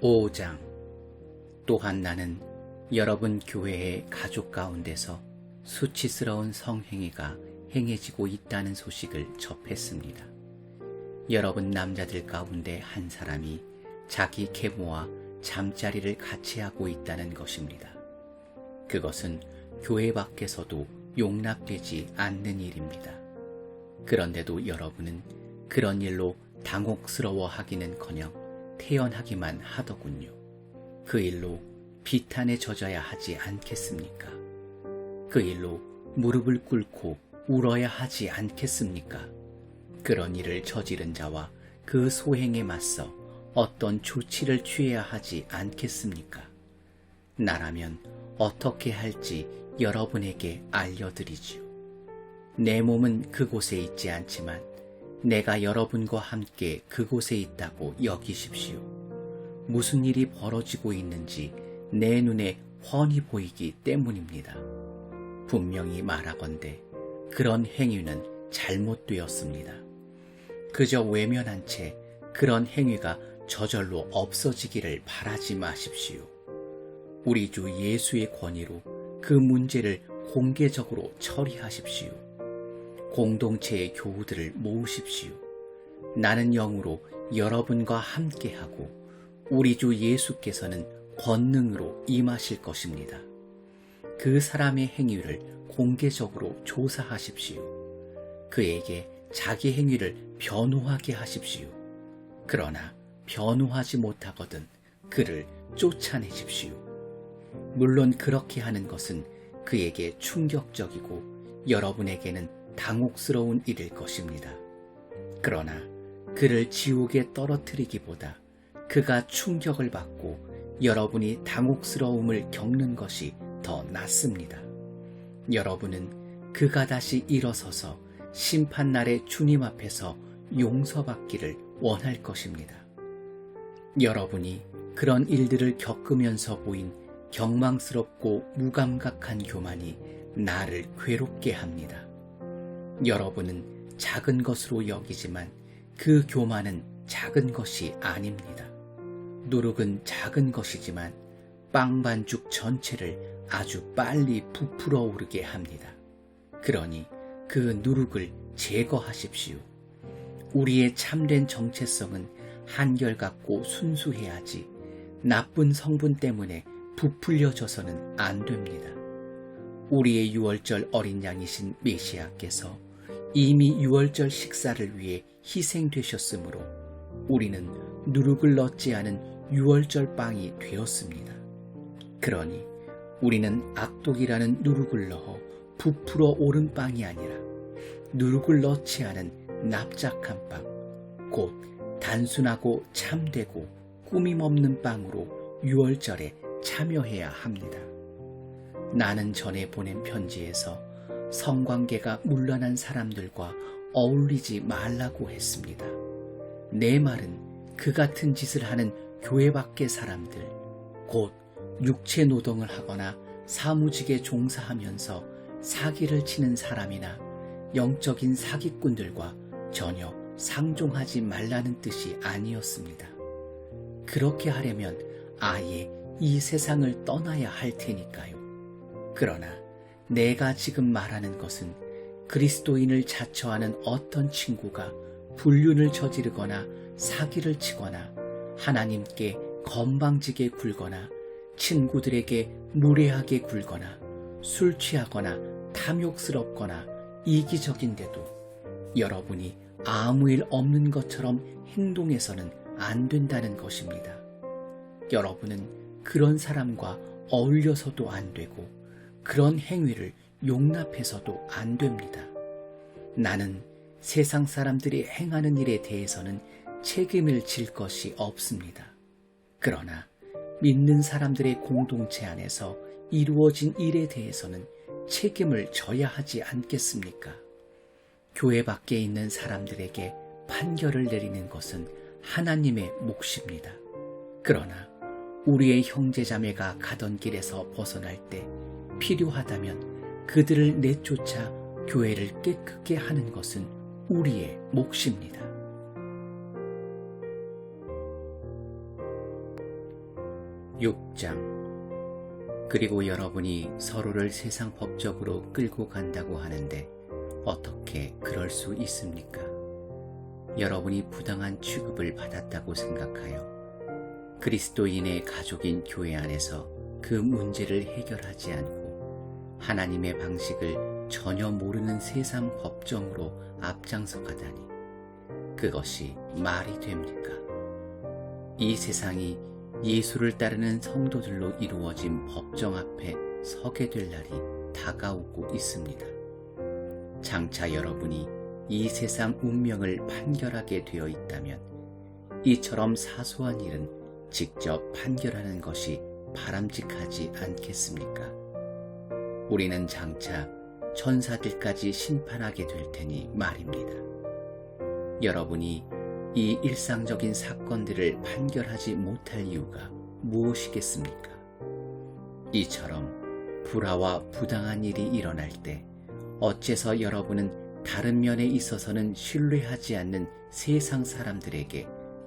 5장 또한 나는 여러분 교회의 가족 가운데서 수치스러운 성행위가 행해지고 있다는 소식을 접했습니다. 여러분 남자들 가운데 한 사람이 자기 계모와 잠자리를 같이 하고 있다는 것입니다. 그것은 교회 밖에서도 용납되지 않는 일입니다. 그런데도 여러분은 그런 일로 당혹스러워 하기는커녕 태연하기만 하더군요. 그 일로 비탄에 젖어야 하지 않겠습니까? 그 일로 무릎을 꿇고 울어야 하지 않겠습니까? 그런 일을 저지른 자와 그 소행에 맞서 어떤 조치를 취해야 하지 않겠습니까? 나라면 어떻게 할지 여러분에게 알려드리지요. 내 몸은 그곳에 있지 않지만 내가 여러분과 함께 그곳에 있다고 여기십시오. 무슨 일이 벌어지고 있는지 내 눈에 훤히 보이기 때문입니다. 분명히 말하건대 그런 행위는 잘못되었습니다. 그저 외면한 채 그런 행위가 저절로 없어지기를 바라지 마십시오. 우리 주 예수의 권위로 그 문제를 공개적으로 처리하십시오. 공동체의 교우들을 모으십시오. 나는 영으로 여러분과 함께하고 우리 주 예수께서는 권능으로 임하실 것입니다. 그 사람의 행위를 공개적으로 조사하십시오. 그에게 자기 행위를 변호하게 하십시오. 그러나 변호하지 못하거든 그를 쫓아내십시오. 물론 그렇게 하는 것은 그에게 충격적이고 여러분에게는 당혹스러운 일일 것입니다. 그러나 그를 지옥에 떨어뜨리기보다 그가 충격을 받고 여러분이 당혹스러움을 겪는 것이 더 낫습니다. 여러분은 그가 다시 일어서서 심판날의 주님 앞에서 용서받기를 원할 것입니다. 여러분이 그런 일들을 겪으면서 보인 경망스럽고 무감각한 교만이 나를 괴롭게 합니다. 여러분은 작은 것으로 여기지만 그 교만은 작은 것이 아닙니다. 누룩은 작은 것이지만 빵 반죽 전체를 아주 빨리 부풀어 오르게 합니다. 그러니 그 누룩을 제거하십시오. 우리의 참된 정체성은 한결같고 순수해야지 나쁜 성분 때문에 부풀려져서는 안 됩니다. 우리의 유월절 어린 양이신 메시아께서 이미 유월절 식사를 위해 희생되셨으므로 우리는 누룩을 넣지 않은 유월절 빵이 되었습니다. 그러니 우리는 악독이라는 누룩을 넣어 부풀어 오른 빵이 아니라 누룩을 넣지 않은 납작한 빵, 곧 단순하고 참되고 꾸밈 없는 빵으로 유월절에 참여해야 합니다. 나는 전에 보낸 편지에서 성관계가 문란한 사람들과 어울리지 말라고 했습니다. 내 말은 그 같은 짓을 하는 교회 밖의 사람들, 곧 육체 노동을 하거나 사무직에 종사하면서 사기를 치는 사람이나 영적인 사기꾼들과 전혀 상종하지 말라는 뜻이 아니었습니다. 그렇게 하려면 아예 이 세상을 떠나야 할 테니까요. 그러나 내가 지금 말하는 것은 그리스도인을 자처하는 어떤 친구가 불륜을 저지르거나 사기를 치거나 하나님께 건방지게 굴거나 친구들에게 무례하게 굴거나 술 취하거나 탐욕스럽거나 이기적인데도 여러분이 아무 일 없는 것처럼 행동해서는 안 된다는 것입니다. 여러분은 그런 사람과 어울려서도 안 되고 그런 행위를 용납해서도 안 됩니다. 나는 세상 사람들이 행하는 일에 대해서는 책임을 질 것이 없습니다. 그러나 믿는 사람들의 공동체 안에서 이루어진 일에 대해서는 책임을 져야 하지 않겠습니까? 교회 밖에 있는 사람들에게 판결을 내리는 것은 하나님의 몫입니다. 그러나 우리의 형제자매가 가던 길에서 벗어날 때 필요하다면 그들을 내쫓아 교회를 깨끗게 하는 것은 우리의 몫입니다. 6장 그리고 여러분이 서로를 세상 법적으로 끌고 간다고 하는데 어떻게 그럴 수 있습니까? 여러분이 부당한 취급을 받았다고 생각하여 그리스도인의 가족인 교회 안에서 그 문제를 해결하지 않고 하나님의 방식을 전혀 모르는 세상 법정으로 앞장서 가다니 그것이 말이 됩니까? 이 세상이 예수를 따르는 성도들로 이루어진 법정 앞에 서게 될 날이 다가오고 있습니다. 장차 여러분이 이 세상 운명을 판결하게 되어 있다면 이처럼 사소한 일은 직접 판결하는 것이 바람직하지 않겠습니까? 우리는 장차 천사들까지 심판하게 될 테니 말입니다. 여러분이 이 일상적인 사건들을 판결하지 못할 이유가 무엇이겠습니까? 이처럼 불화와 부당한 일이 일어날 때 어째서 여러분은 다른 면에 있어서는 신뢰하지 않는 세상 사람들에게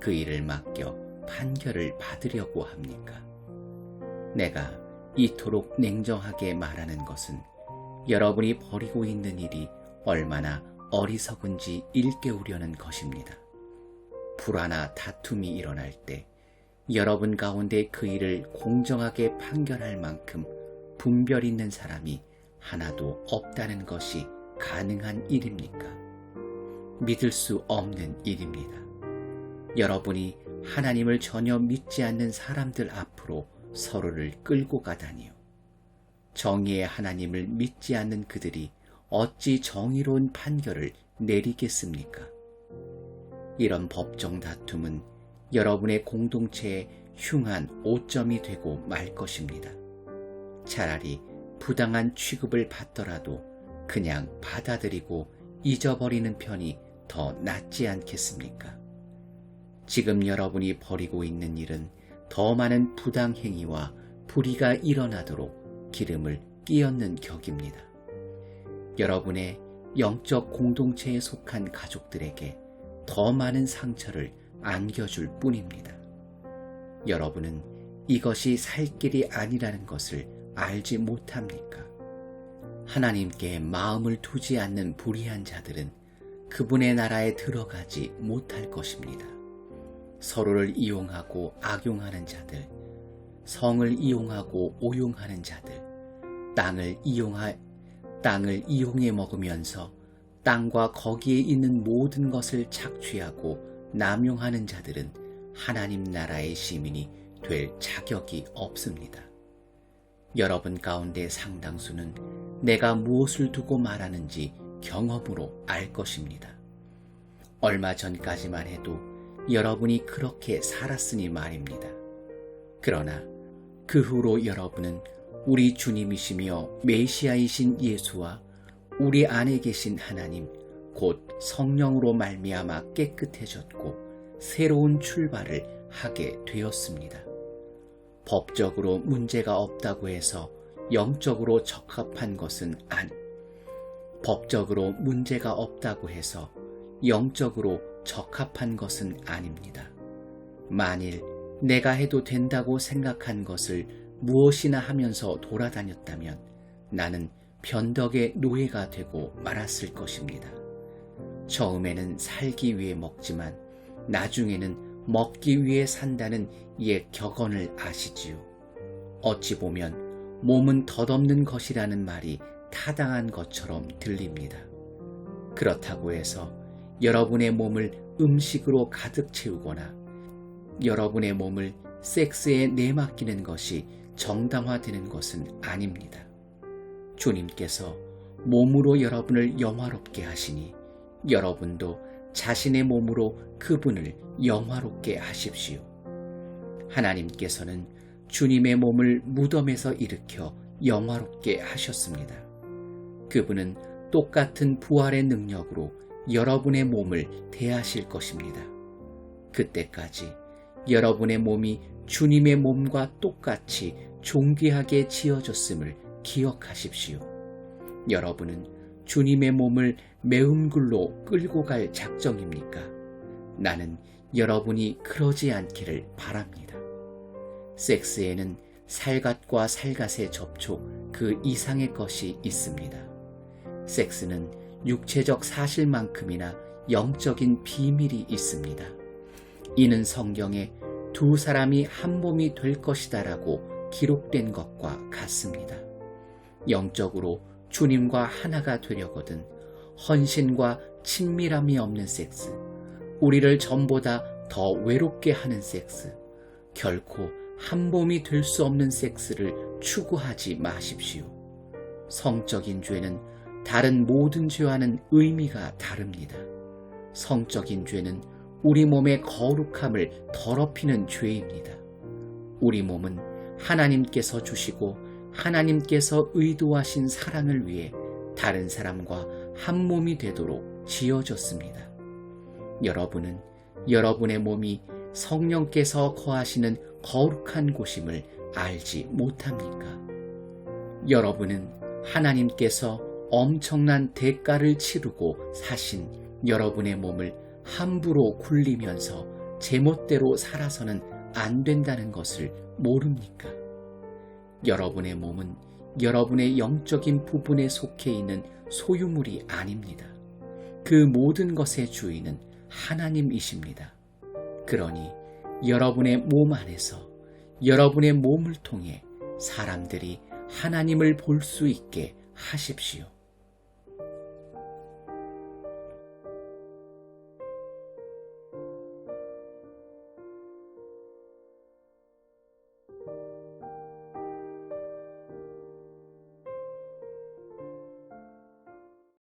그 일을 맡겨 판결을 받으려고 합니까? 내가 이토록 냉정하게 말하는 것은 여러분이 벌이고 있는 일이 얼마나 어리석은지 일깨우려는 것입니다. 불화나 다툼이 일어날 때 여러분 가운데 그 일을 공정하게 판결할 만큼 분별 있는 사람이 하나도 없다는 것이 가능한 일입니까? 믿을 수 없는 일입니다. 여러분이 하나님을 전혀 믿지 않는 사람들 앞으로 서로를 끌고 가다니요. 정의의 하나님을 믿지 않는 그들이 어찌 정의로운 판결을 내리겠습니까? 이런 법정 다툼은 여러분의 공동체에 흉한 오점이 되고 말 것입니다. 차라리 부당한 취급을 받더라도 그냥 받아들이고 잊어버리는 편이 더 낫지 않겠습니까? 지금 여러분이 벌이고 있는 일은 더 많은 부당행위와 불의가 일어나도록 기름을 끼얹는 격입니다. 여러분의 영적 공동체에 속한 가족들에게 더 많은 상처를 안겨줄 뿐입니다. 여러분은 이것이 살 길이 아니라는 것을 알지 못합니까? 하나님께 마음을 두지 않는 불의한 자들은 그분의 나라에 들어가지 못할 것입니다. 서로를 이용하고 악용하는 자들, 성을 이용하고 오용하는 자들, 땅을 이용하, 땅을 이용해 먹으면서 땅과 거기에 있는 모든 것을 착취하고 남용하는 자들은 하나님 나라의 시민이 될 자격이 없습니다. 여러분 가운데 상당수는 내가 무엇을 두고 말하는지 경험으로 알 것입니다. 얼마 전까지만 해도 여러분이 그렇게 살았으니 말입니다. 그러나 그 후로 여러분은 우리 주님이시며 메시아이신 예수와 우리 안에 계신 하나님 곧 성령으로 말미암아 깨끗해졌고 새로운 출발을 하게 되었습니다. 법적으로 문제가 없다고 해서 영적으로 적합한 것은 아니 법적으로 문제가 없다고 해서 영적으로 적합한 것은 아닙니다. 만일 내가 해도 된다고 생각한 것을 무엇이나 하면서 돌아다녔다면 나는 변덕의 노예가 되고 말았을 것입니다. 처음에는 살기 위해 먹지만 나중에는 먹기 위해 산다는 옛 격언을 아시지요. 어찌 보면 몸은 덧없는 것이라는 말이 타당한 것처럼 들립니다. 그렇다고 해서 여러분의 몸을 음식으로 가득 채우거나 여러분의 몸을 섹스에 내맡기는 것이 정당화되는 것은 아닙니다. 주님께서 몸으로 여러분을 영화롭게 하시니 여러분도 자신의 몸으로 그분을 영화롭게 하십시오. 하나님께서는 주님의 몸을 무덤에서 일으켜 영화롭게 하셨습니다. 그분은 똑같은 부활의 능력으로 여러분의 몸을 대하실 것입니다. 그때까지 여러분의 몸이 주님의 몸과 똑같이 존귀하게 지어졌음을 기억하십시오. 여러분은 주님의 몸을 매운굴로 끌고 갈 작정입니까? 나는 여러분이 그러지 않기를 바랍니다. 섹스에는 살갗과 살갗의 접촉 그 이상의 것이 있습니다. 섹스는 육체적 사실만큼이나 영적인 비밀이 있습니다. 이는 성경에 두 사람이 한 몸이 될 것이다라고 기록된 것과 같습니다. 영적으로 주님과 하나가 되려거든 헌신과 친밀함이 없는 섹스, 우리를 전보다 더 외롭게 하는 섹스, 결코 한 몸이 될 수 없는 섹스를 추구하지 마십시오. 성적인 죄는 다른 모든 죄와는 의미가 다릅니다. 성적인 죄는 우리 몸의 거룩함을 더럽히는 죄입니다. 우리 몸은 하나님께서 주시고 하나님께서 의도하신 사랑을 위해 다른 사람과 한 몸이 되도록 지어졌습니다. 여러분은 여러분의 몸이 성령께서 거하시는 거룩한 곳임을 알지 못합니까? 여러분은 하나님께서 엄청난 대가를 치르고 사신 여러분의 몸을 함부로 굴리면서 제멋대로 살아서는 안 된다는 것을 모릅니까? 여러분의 몸은 여러분의 영적인 부분에 속해 있는 소유물이 아닙니다. 그 모든 것의 주인은 하나님이십니다. 그러니 여러분의 몸 안에서 여러분의 몸을 통해 사람들이 하나님을 볼 수 있게 하십시오.